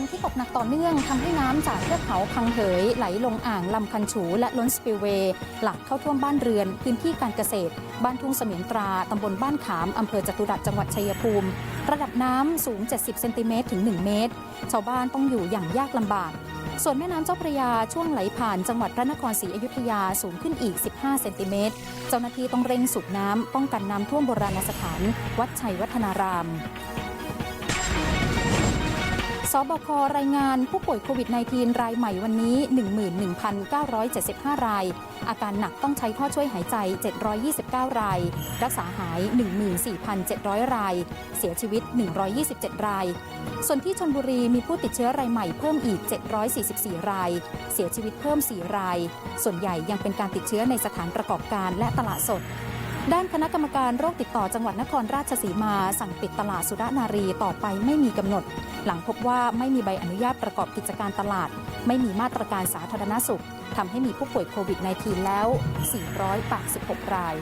นที่ตกหนักต่อเนื่องทำให้น้ำจากเทือกเขาพังเหยไหลลงอ่างลำคันฉูและล้นสปิลเวย์หลักเข้าท่วมบ้านเรือน พื้นที่การเกษตร บ้านทุ่งเสมียนตราตำบลบ้านขามอำเภอจตุรัสจังหวัดชัยภูมิ ระดับน้ำสูง 70 เซนติเมตรถึง 1 เมตร ชาวบ้านต้องอยู่อย่างยากลำบากส่วนแม่น้ำเจ้าพระยาช่วงไหลผ่านจังหวัดพระนครศรีอยุธยาสูงขึ้นอีก 15 เซนติเมตร เจ้าหน้าที่ต้องเร่งสูบน้ำป้องกันน้ำท่วมโบราณสถาน วัดชัยวัฒนาราม บครายงานผู้ป่วยโควิด -19 รายใหม่วันนี้ 11,975 ราย อาการหนักต้องใช้ท่อช่วยหายใจ 729 ราย รักษาหาย 14,700 ราย เสียชีวิต 127 ราย ส่วนที่ชนบุรีมีผู้ติดเชื้อรายใหม่เพิ่มอีก 744 ราย เสียชีวิตเพิ่ม 4 ราย ส่วนใหญ่ยังเป็นการติดเชื้อในสถานประกอบการและตลาดสดด้านคณะกรรมการโรคติดต่อจังหวัดนครราชสีมา สั่งปิดตลาดสุรนารีต่อไปไม่มีกำหนด หลังพบว่าไม่มีใบอนุญาตประกอบกิจการตลาด ไม่มีมาตรการสาธารณสุขทำให้มีผู้ป่วยโควิด -19 แล้ว 486 ราย